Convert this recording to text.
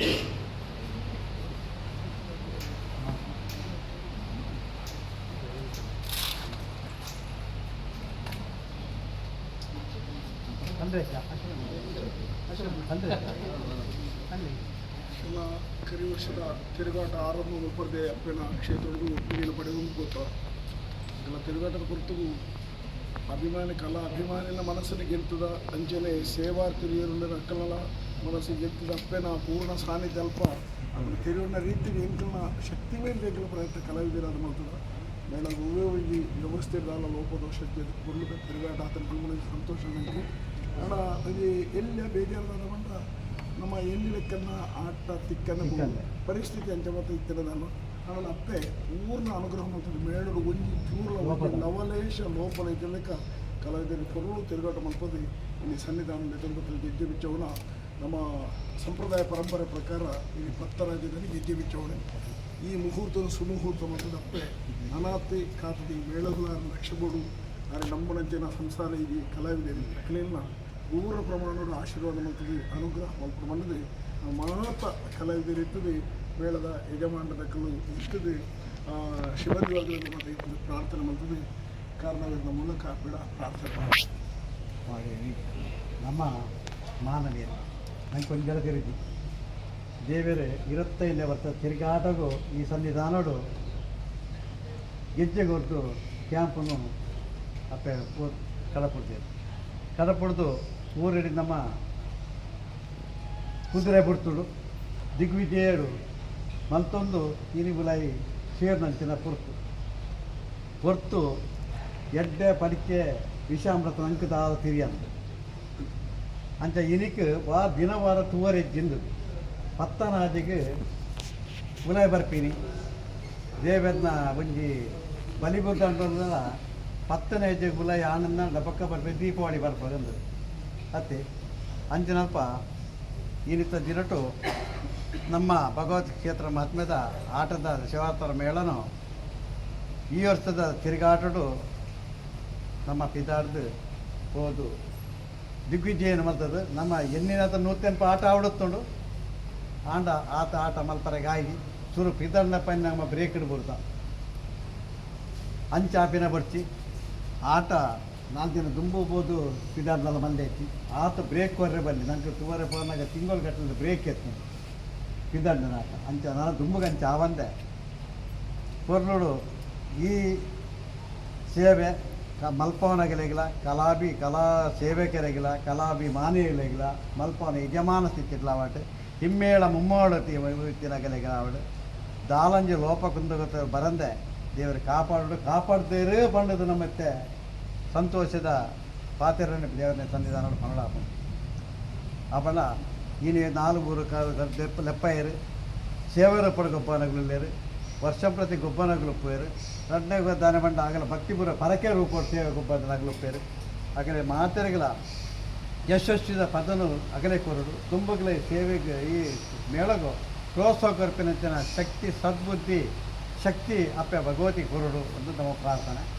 ಎಲ್ಲ ಕರಿ ವರ್ಷದ ತಿರುಗಾಟ ಆರಂಭ ಒಬ್ಬರದೇ ಅಪ್ಪಿನ ಕ್ಷೇತ್ರಗಳಿಗೂ ಒಪ್ಪಿಗೆಯನ್ನು ಪಡೆಯುವುದು ಗೊತ್ತು ಎಲ್ಲ ತಿರುಗಾಟದ ಕುರಿತು ಅಭಿಮಾನಿ ಕಲಾ ಅಭಿಮಾನಿನ ಮನಸ್ಸನ್ನು ಗೆಲ್ತದ ಅಂಚನೆ ಸೇವಾ ತಿರುಗಿರುಂಡ ಅಕ್ಕಲ ಮನಸ್ಸಿಗೆ ಗೆಲ್ತದ ಅಪ್ಪನ ಪೂರ್ಣ ಸಾನ್ನಿಧ್ಯ ಅಲ್ಪ ತಿರುವಿನ ರೀತಿಗೆ ಎಂಕಲ್ನ ಶಕ್ತಿ ಮೇಲೆ ಎಂಕಲ ಪ್ರಯತ್ನ ಕಲಾವಿದರಾದ ಮಾಡ್ತದ ಮೇಳ ಹೂವೇ ಹೋಗಿ ವ್ಯವಸ್ಥಿತರಾಲ ಲೋಪದೋಷಕ್ಕೆ ಕುರುಳಿದ ತಿರುಗಾಟ ಆತನ ಕುರುಳಿದ ಸಂತೋಷ ನನಗೆ ಹಣ ಅದು ಎಲ್ಲ ಬೇಜಾರದ ಬಂದ ನಮ್ಮ ಎಲ್ಲಿ ಲೆಕ್ಕನ್ನ ಆಟ ತಿಕ್ಕನ್ನ ತಿಕ್ಕನ್ನ. ಪರಿಸ್ಥಿತಿ ಅಂಚ ಮತ್ತೆ ಇತ್ತಿನ ನಾನು ಅವನ ಅಪ್ಪೆ ಊರ್ನ ಅನುಗ್ರಹ ಮಾಡ್ತದೆ ಮೇಳಡು ಒಂಜಿ ಚೂರ್ಲ ಲೋಪದ. ಲವಲೇಶ ಲೋಪನ ಇದ್ದಲೆಕ್ಕ ಕಲಾವಿದರು ಕೊರಳು ತಿರುಗಾಟ ಮಾಡ್ತದೆ ಇಲ್ಲಿ ಸನ್ನಿಧಾನ ನೆತಂಬದಲ್ಲಿ ಗೆಜ್ಜೆ ಬಿಚ್ಚವನ ನಮ್ಮ ಸಂಪ್ರದಾಯ ಪರಂಪರೆ ಪ್ರಕಾರ ಇಲ್ಲಿ ಭತ್ತ ರಾಜ್ಯದಲ್ಲಿ ಗೆಜ್ಜೆ ಈ ಮುಹೂರ್ತದ ಸುಮುಹೂರ್ತ ಮತ್ತು ತಪ್ಪೆ. ಅನಾಥಿ ಖಾತದಿ ಮೇಳಗಳ ಲಕ್ಷಬೋಡು. ಆದರೆ ಜನ ಸಂಸಾರ ಇದೆ ಕಲಾವಿದೆ ಕಲೆಯನ್ನ ಪೂರ್ಣ ಪ್ರಮಾಣದ ಆಶೀರ್ವಾದ ಮತ್ತು ಅನುಗ್ರಹ ಮಲ್ಪ ಮನದೆ ಮಾತ ಕಲಾವಿದರು ಇರ್ತದೆ ಮೇಳದ ಯಜಮಾನದ ಕಲ್ಲು ಇರ್ತದೆ ಶಿವಜಿ ವರ್ಗದಲ್ಲಿ ಮತ್ತೆ ಇರ್ತದೆ, ಪ್ರಾರ್ಥನೆ ಮಾಡ್ತದೆ ಕಾರಣವಿರುವ ಮೂಲಕ ಬಿಡ, ಪ್ರಾರ್ಥನೆ ಮಾಡಿ ನಮ್ಮ ಮಾನವೀಯ ನಂಗೆ ಒಂದು ಗೆಳತಿರಿದ್ದಿ ದೇವರೇ, ಇರುತ್ತೆ ಇಲ್ಲ ಬರ್ತದೆ. ತಿರುಗಾಟಗೂ ಈ ಸನ್ನಿಧಾನಡು ಗೆಜ್ಜೆ ಕೊಟ್ಟು ಕ್ಯಾಂಪನ್ನು ಅಪ್ಪೆ ಕಡಪಡ್ತೀವಿ ಕಡಪಡ್ದು ಊರಿಡಿ ನಮ್ಮ ಕುದುರೆ ಬಿಡ್ತುಡು ದಿಗ್ವಿಜಯಡು ಮಲ್ತೊಂದು ಇನಿ ಬುಲಾಯಿ ಸೇರ್ನಂಚಿನ ಪುರ್ತು ಹೊರ್ತು ಎಡ್ಡೆ ಪಡಿಕೆ ವಿಷಾಮೃತ ಅಂಕದ ತಿರಿಯಂದು ಇನಿಕ್ வா ದಿನವಾರ ತೂವರೆ ஜிந்து ಪತ್ತನಾಜಿಗೆ ಉಲಯ ಬರ್ಪೀನಿ ದೇವೆದ್ನ ಒಂಜಿ ಬಲಿಬುದ್ಧ ಅಂತಂದ್ರ ಪತ್ತನೇ ಹೆಜ್ಜೆ ಉಲಯ ಆನಂದ ಡಬಕ್ಕ ಬರ್ಪೆ ದೀಪಾವಳಿ ಬರ್ಪದಂದು ಅತ್ತೆ, ಅಂಜನಪ್ಪ, ಇನಿತ ದಿನಟು ನಮ್ಮ ಭಗವತ್ ಕ್ಷೇತ್ರ ಮಹಾತ್ಮ್ಯದ ಆಟದ ಶಿವಾರ್ತರ ಮೇಳನು ಈ ವರ್ಷದ ತಿರುಗಾಟಡು ನಮ್ಮ ಪಿತಾರ್ದು ಹೋದು. ದಿಗ್ವಿಜಯನ ಮಲ್ತದೆ ನಮ್ಮ ಎನ್ನಿನದ ನೂತ್ಯನ್ಪ ಆಟ ಆಡುತ್ತೊಂಡು ಆಂಡ ಆತ ಆಟ ಮಲ್ಪರೆ ಗಾಯಿ ಸುರು ಪಿತಣ್ಣ ಪೈನ ನಮ್ಮ ಬ್ರೇಕ್ ಇಡ್ಬಿಡ್ತ. ಅಂಚಾಪಿನ ಬರ್ಚಿ, ಆಟ ನಾಲ್ಕು ದಿನ ದುಂಬುಬೋದು ಪಿದಾರ್ನಲ್ಲ ಮಂದೆ ಐತಿ ಆತ ಬ್ರೇಕ್ ಕೊರ್ರೆ ಬನ್ನಿ ನನಗೆ ತುವರೆ ಫೋನಾಗ ತಿಂಗಳು ಗಟ್ಟಲೆ ಬ್ರೇಕ್ ಎತ್ತು ಪಿದಂಡನ ಆಟ, ಅಂಚ ನಾನು ದುಂಬುಗಂಚ ಆವಂದೆ ಕೊರ್ಲುಡು ಈ ಸೇವೆ ಕ ಮಲ್ಪವನಗಲೆಗಿಲ ಕಲಾಬಿ ಕಲಾ ಸೇವಕರಿಗಿಲ ಕಲಾಬಿ ಮಾನಿಯಗಳಿಗಿಲ ಮಲ್ಪವನ ಯಜಮಾನ ಸ್ಥಿತಿಗ್ಲ ಆವಟ್ ಹಿಮ್ಮೇಳ ಮುಮ್ಮೋಳತಿ ವೈವಿತ್ಯನಗಲೆಗಿಲ ಆವಡ್ ದಾಲಂಜಿ ಲೋಪ ಕುಂದಗತ ಬರಂದೆ, ದೇವರು ಕಾಪಾಡು ಕಾಪಾಡ್ದೇರೇ ಬಂಡದು ನಮ್ಮತ್ತೆ. ಸಂತೋಷದ ಪಾತಿರನ್ನ ದೇವರನ್ನ ಸನ್ನಿಧಾನ ಪನ್ನಡ ಅಪಲ ಈ ನಾಲ್ಕು ಮೂರು ಲೆಪ್ಪ ಏರು, ಸೇವರ ಪಡ ಪ್ರತಿ ಗೊಬ್ಬನಗಳು ಪೇರು ರಡ್ನೆ ದಾನ ಬಂಡ ಆಗಲ ಭಕ್ತಿಪುರ ಪರಕೆ ರೂಪ ಸೇವೆ ಗೊಬ್ಬನಗಳು ಪೇರು ಆಗಲೇ ಮಾತೆರೆಗಳ ಯಶಸ್ವಿದ ಪದನು ಅಗಲೆ ಕೊರಡು. ತುಂಬಗಲ ಸೇವೆಗೆ ಈ ಮೇಳಗು ಪ್ರೋತ್ಸಾಹ ಶಕ್ತಿ, ಸದ್ಬುದ್ಧಿ, ಶಕ್ತಿ ಅಪ್ಪ ಭಗವತಿ ಕೊರಡು ಒಂದು ನಮ್ಮ ಪ್ರಾರ್ಥನೆ.